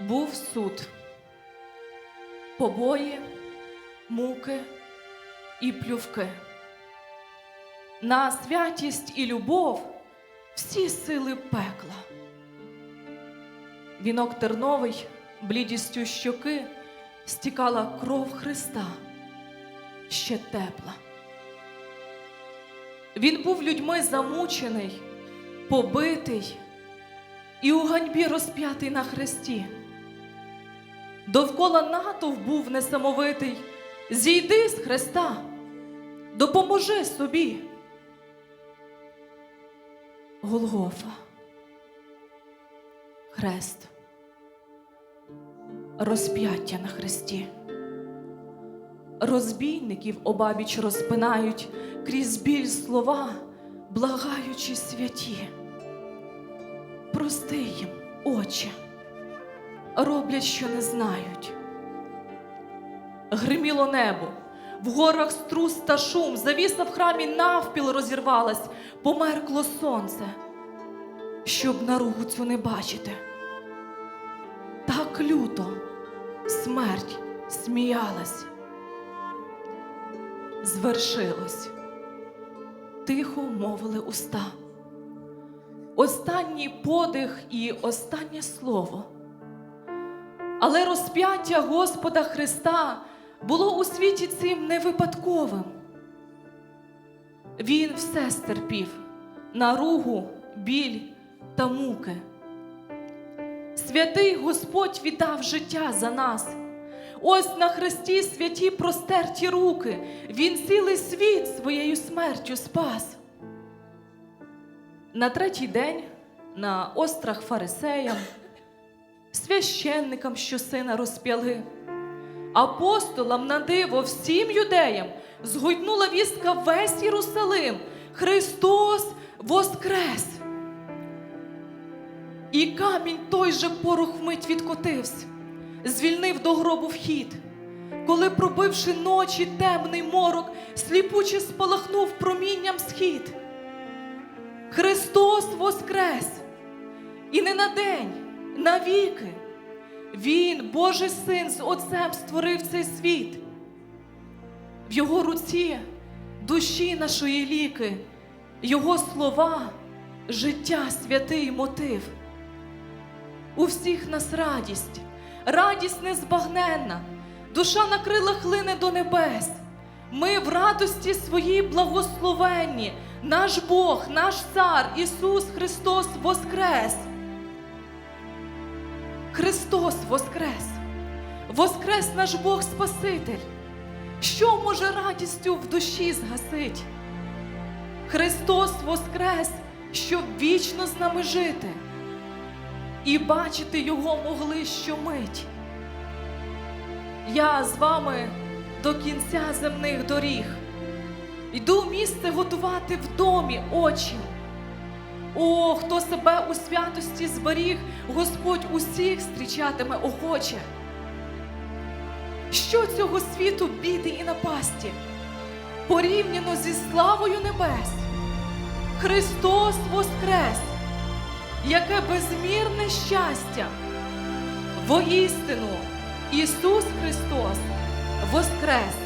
Був суд, побої, муки і плювки. На святість і любов всі сили пекла. Вінок терновий, блідістю щоки, стікала кров Христа, ще тепла. Він був людьми замучений, побитий і у ганьбі розп'ятий на хресті. Довкола натовп був несамовитий. Зійди з хреста, допоможи собі. Голгофа, хрест, розп'яття на хресті. Розбійників обабіч розпинають крізь біль слова, благаючи святі. Прости їм, Отче, роблять, що не знають. Гриміло небо, в горах струс та шум, завіса в храмі навпіл розірвалась, померкло сонце, щоб наругу цю не бачити. Так люто смерть сміялась. Звершилось, тихо мовили уста. Останній подих і останнє слово. Але розп'яття Господа Христа було у світі цим не випадковим. Він все стерпів наругу, біль та муки. Святий Господь віддав життя за нас. Ось на хресті святі простерті руки. Він цілий світ своєю смертю спас. На третій день на острах фарисеям, священникам, що сина розп'яли, апостолам на диво всім юдеям згойднула вістка весь Єрусалим. Христос воскрес! І камінь той же порох вмить відкотився, звільнив до гробу вхід. Коли, пробивши ночі темний морок, сліпуче спалахнув промінням схід. Христос воскрес! І не на день, на віки. Він, Божий син, з Отцем створив цей світ. В Його руці душі нашої ліки, Його слова, життя, святий мотив. У всіх нас радість, радість незбагненна, душа на крилах до небес. Ми в радості своїй благословенні, наш Бог, наш Цар Ісус Христос Воскрес. Христос Воскрес! Воскрес наш Бог Спаситель! Що може радістю в душі згасить? Христос Воскрес, щоб вічно з нами жити, і бачити Його могли щомить. Я з вами до кінця земних доріг. Йду в місце готувати в домі очі. О, хто себе у святості зберіг, Господь усіх зустрічатиме охоче. Що цього світу біди і напасті, порівняно зі славою небес? Христос Воскрес, яке безмірне щастя! Воістину Ісус Христос Воскрес!